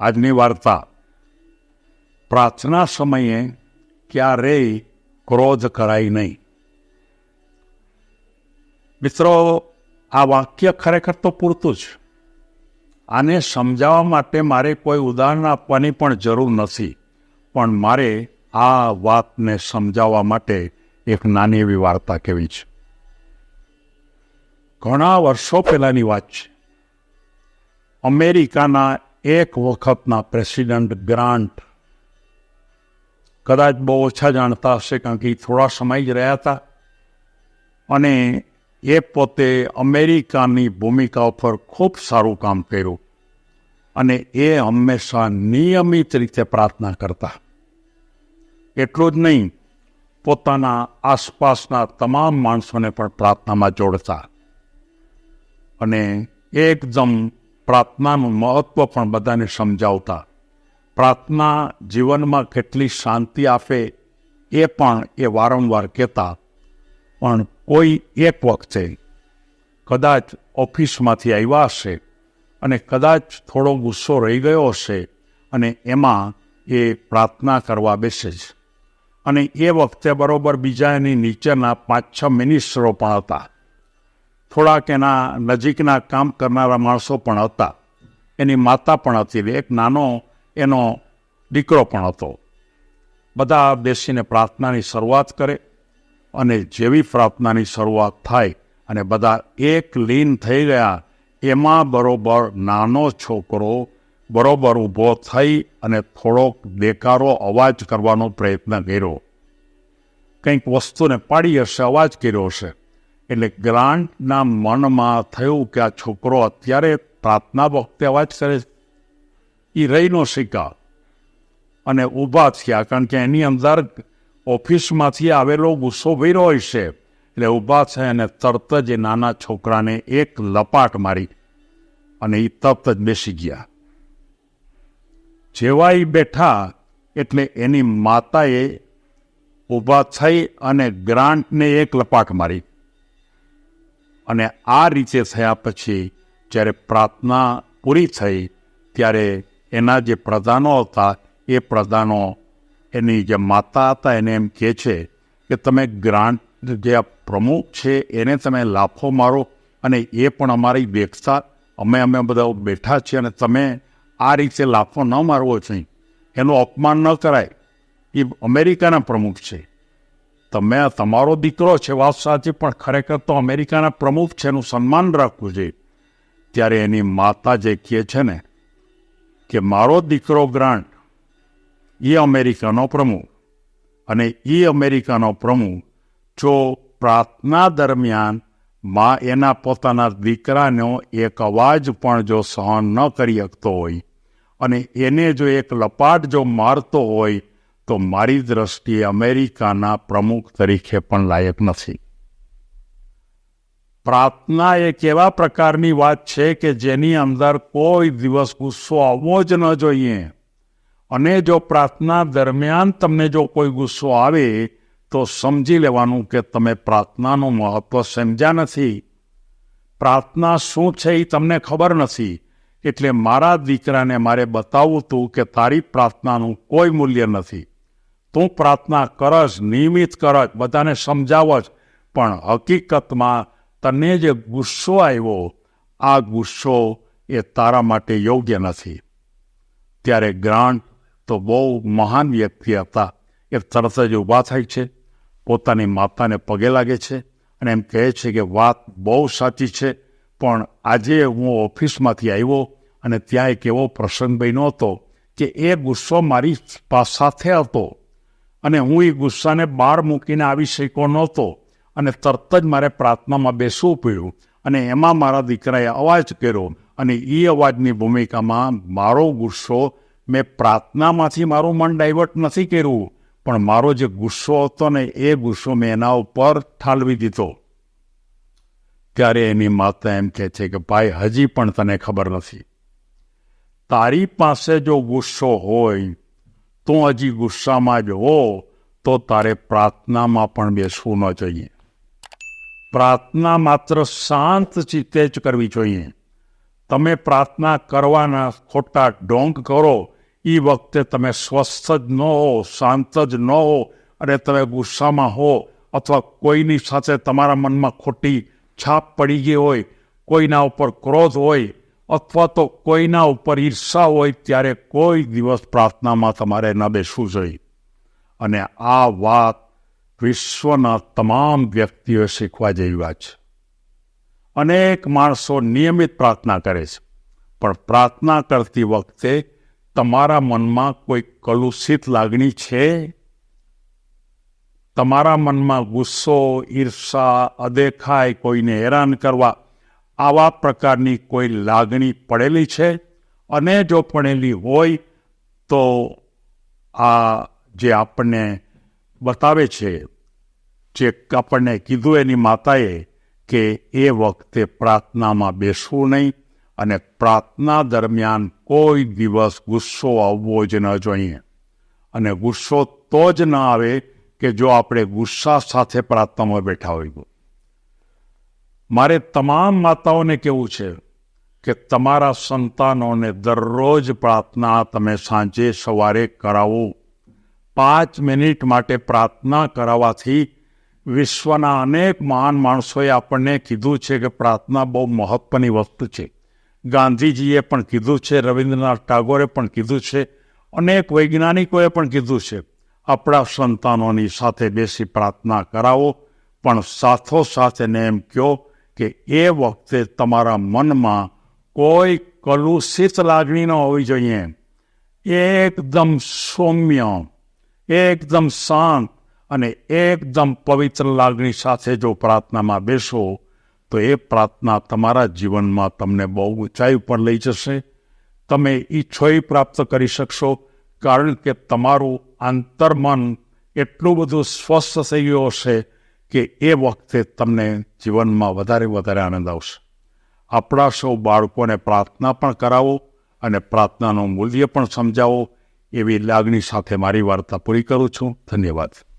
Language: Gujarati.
આજની વાર્તા. પ્રાર્થના સમયે ક્યારેય ક્રોધ કરાય નહીં. મિત્રો, આ વાક્ય ખરેખર તો પૂરતું જ. આને સમજાવવા માટે મારે કોઈ ઉદાહરણ આપવાની પણ જરૂર નથી. પણ મારે આ વાતને સમજાવવા માટે એક નાની એવી વાર્તા કહેવી છે. ઘણા વર્ષો પહેલાંની વાત છે. અમેરિકાના એક વખતના પ્રેસિડન્ટ ગ્રાન્ટ કદાચ બહુ ઓછા જાણતા હશે કારણ કે થોડા સમય જ રહ્યા હતા. અને એ પોતે અમેરિકાની ભૂમિકા ઉપર ખૂબ સારું કામ કર્યું અને એ હંમેશા નિયમિત રીતે પ્રાર્થના કરતા. એટલું જ નહીં, પોતાના આસપાસના તમામ માણસોને પણ પ્રાર્થનામાં જોડતા. અને એકદમ પ્રાર્થનાનું મહત્વ પણ બધાને સમજાવતા. પ્રાર્થના જીવનમાં કેટલી શાંતિ આપે એ પણ એ વારંવાર કહેતા. પણ કોઈ એક વખતે કદાચ ઓફિસમાંથી આવ્યા હશે અને કદાચ થોડો ગુસ્સો રહી ગયો હશે અને એમાં એ પ્રાર્થના કરવા બેસે છે. અને એ વખતે બરાબર બીજા એની નીચેના પાંચ છ મિનિસ્ટરો પણ હતા. થોડાક એના નજીકના કામ કરનારા માણસો પણ હતા. એની માતા પણ હતી એક નાનો એનો દીકરો પણ હતો. બધા બેસીને પ્રાર્થનાની શરૂઆત કરે અને જેવી પ્રાર્થનાની શરૂઆત થાય અને બધા એક લીન થઈ ગયા, એમાં બરોબર નાનો છોકરો બરોબર ઊભો થઈ અને થોડોક દેકારો અવાજ કરવાનો પ્રયત્ન કર્યો. કંઈક વસ્તુને પાડી હશે, અવાજ કર્યો હશે. એટલે ગ્રાન્ટના મનમાં થયું કે આ છોકરો અત્યારે પ્રાર્થના વખતે અવાજ કરે એ રહી નો શીખા અને ઊભા થયા, કારણ કે એની અંદર ઓફિસમાંથી આવેલો ગુસ્સો ભર્યો હોય છે. એટલે ઊભા છે અને તરત જ એ નાના છોકરાને એક લપાટ મારી અને એ તરત જ બેસી ગયા. જેવા એ બેઠા એટલે એની માતાએ ઊભા થઈ અને ગ્રાન્ટને એક લપાટ મારી. અને આ રીતે થયા પછી જ્યારે પ્રાર્થના પૂરી થઈ, ત્યારે એના જે પ્રધાનો હતા, એ પ્રધાનો એની જે માતા હતા, એને એમ કહે છે કે, તમે ગ્રાન્ટ જે પ્રમુખ છે, એને તમે લાફો મારો અને એ પણ અમારી વેક્ષા અમે અમે બધા બેઠા છીએ અને તમે આ રીતે લાફો ન મારવો જોઈએ. એનું અપમાન ન કરાય. એ અમેરિકાના પ્રમુખ છે. તમે તમારો દીકરો છે, વાત સાચી, પણ ખરેખર તો અમેરિકાના પ્રમુખ છે, એનું સન્માન રાખવું જોઈએ. ત્યારે એની માતા જે કહે છે ને, કે મારો દીકરો ગ્રાન્ટ એ અમેરિકાનો પ્રમુખ. અને એ અમેરિકાનો પ્રમુખ, જો પ્રાર્થના દરમિયાનમાં એના પોતાના દીકરાનો એક અવાજ પણ જો સહન ન કરી શકતો હોય, અને એને જો એક લપાટ જો મારતો હોય તો મારી દ્રષ્ટિએ અમેરિકાના પ્રમુખ તરીકે પણ લાયક નથી. પ્રાર્થના એક એવા પ્રકારની વાત છે કે જેની અંદર કોઈ દિવસ ગુસ્સો આવવો જ ન જોઈએ. અને જો પ્રાર્થના દરમિયાન તમને જો કોઈ ગુસ્સો આવે, તો સમજી લેવાનું કે તમે પ્રાર્થનાનું મહત્વ સમજ્યા નથી. પ્રાર્થના શું છે એ તમને ખબર નથી. એટલે મારા દીકરાને મારે બતાવવું હતું કે તારી પ્રાર્થનાનું કોઈ મૂલ્ય નથી. તું પ્રાર્થના કરસ, નિયમિત કરસ, બધાને સમજાવસ. પણ હકીકતમાં તને જે ગુસ્સો આવ્યો, આ ગુસ્સો એ તારા માટે યોગ્ય નથી. ત્યારે ગ્રાન્ટ તો બહુ મહાન વ્યક્તિ હતા. એ તરત જ ઊભા થાય છે. પોતાની માતાને પગે લાગે છે અને એમ કહે છે કે વાત બહુ સાચી છે, પણ આજે હું ઓફિસમાંથી આવ્યો અને ત્યાં એક એવો પ્રસંગ બન્યો હતો કે એ ગુસ્સો મારી સાથે હતો. અને હું એ ગુસ્સાને બહાર મૂકીને આવી શક્યો નહોતો. અને તરત જ મારે પ્રાર્થનામાં બેસવું પડ્યું. અને એમાં મારા દીકરાએ અવાજ કર્યો અને એ અવાજની ભૂમિકામાં મારો ગુસ્સો મેં પ્રાર્થનામાંથી મારું મન ડાયવર્ટ નથી કર્યું. પણ મારો જે ગુસ્સો હતો ને એ ગુસ્સો મેં એના ઉપર ઠાલવી દીધો. ત્યારે એની માતા એમ કહે છે કે, ભાઈ, હજી પણ તને ખબર નથી. તારી પાસે જો ગુસ્સો હોય તું હજી ગુસ્સામાં જ હો, તો તારે પ્રાર્થનામાં પણ બેસવું ન જોઈએ. પ્રાર્થના માત્ર શાંત ચિત્તે જ કરવી જોઈએ. તમે પ્રાર્થના કરવાના ખોટા ઢોંગ કરો એ વખતે તમે સ્વસ્થ જ ન હો, શાંત જ ન હો, અને તમે ગુસ્સામાં હો, અથવા કોઈની સાથે તમારા મનમાં ખોટી છાપ પડી ગઈ હોય, કોઈના ઉપર ક્રોધ હોય અથવા તો કોઈના ઉપર ઈર્ષા હોય ત્યારે કોઈ દિવસ પ્રાર્થનામાં તમારે ન બેસવું જોઈએ. અને આ વાત વિશ્વના તમામ વ્યક્તિઓ શીખવા જેવી વાત છે. અનેક માણસો નિયમિત પ્રાર્થના કરે છે, પણ પ્રાર્થના કરતી વખતે તમારા મનમાં કોઈ કલુષિત લાગણી છે? તમારા મનમાં ગુસ્સો, ઈર્ષા અદેખાય કોઈને હેરાન કરવા આવા પ્રકારની કોઈ લાગણી પડેલી છે? અને જો પડેલી હોય, તો આ જે આપણને બતાવે છે, જે આપણને કીધું એની માતાએ કે એ વખતે પ્રાર્થનામાં બેસવું નહીં અને પ્રાર્થના દરમિયાન કોઈ દિવસ ગુસ્સો આવવો જ ન જોઈએ. અને ગુસ્સો તો જ ન આવે કે જો આપણે ગુસ્સા સાથે પ્રાર્થનામાં બેઠા હોઈએ. મારે તમામ માતાઓને કેવું છે કે તમારા સંતાનોને દરરોજ પ્રાર્થના તમે સાંજે સવારે કરાવો. પાંચ મિનિટ માટે પ્રાર્થના કરાવવાથી વિશ્વના અનેક મહાન માણસોએ આપણને કીધું છે કે પ્રાર્થના બહુ મહત્વની વસ્તુ છે. ગાંધીજીએ પણ કીધું છે, રવિન્દ્રનાથ ટાગોરે પણ કીધું છે, અનેક વૈજ્ઞાનિકોએ પણ કીધું છે, આપણા સંતાનોની સાથે બેસી પ્રાર્થના કરાવો, પણ સાથોસાથ એને એમ કહો કે એ વખતે તમારા મનમાં કોઈ કલુષિત લાગણી ન હોવી જોઈએ. એકદમ સૌમ્ય, એકદમ શાંત અને એકદમ પવિત્ર લાગણી સાથે જો પ્રાર્થનામાં બેસો, તો એ પ્રાર્થના તમારા જીવનમાં તમને બહુ ઊંચાઈ ઉપર લઈ જશે. તમે ઈચ્છો એ પ્રાપ્ત કરી શકશો, કારણ કે તમારું આંતરમન એટલું બધું સ્વસ્થ થઈ ગયું હશે કે એ વખતે તમને જીવનમાં વધારે વધારે આનંદ આવશે. આપણા સૌ બાળકોને પ્રાર્થના પણ કરાવો અને પ્રાર્થનાનું મૂલ્ય પણ સમજાવો એવી લાગણી સાથે મારી વાર્તા પૂરી કરું છું. ધન્યવાદ.